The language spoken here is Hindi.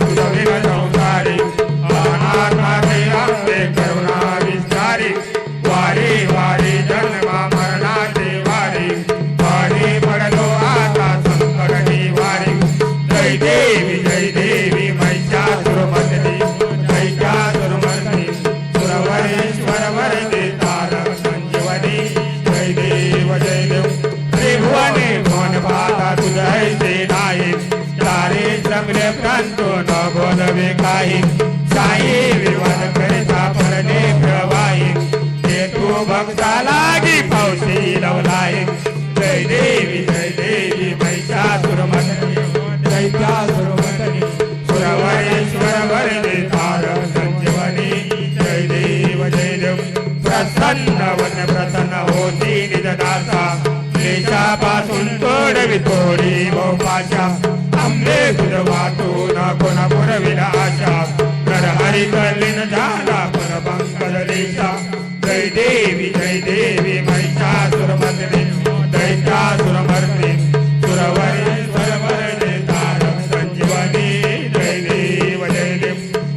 तुझविन संसारी अनाथ माते अंबे करुणा विस्तारी वारी वारी, जन्मा मरणाचे वारी वारी पडलो आता संकट, निवारी। जय देवी जय देवी महिषासुरमर्दिनी महिषासुरमर्दिनी सुरवरेश्वर वरदे संजीवनी। जय देव जय देव, त्रिभुवने, भुवन पाता नाही लेखंतो न बोलवे काही साई विवाद करिता परणे प्रवाही ते तू भक्ता लागी पावशी लवलाय जय देवी जय देवी पैसा सुरमणी दैत्या सुरमणी सुरवरेश्वर वरदे तार संजीवनी जय देव जय देव प्रसन्न वन प्रसन्न होती निजनाथा क्लेशापासून तोडवी तोडी भोपाच्या कोणा पुरविला आशा तर हरी कलीन झाला परबंग जय देवी जय देवी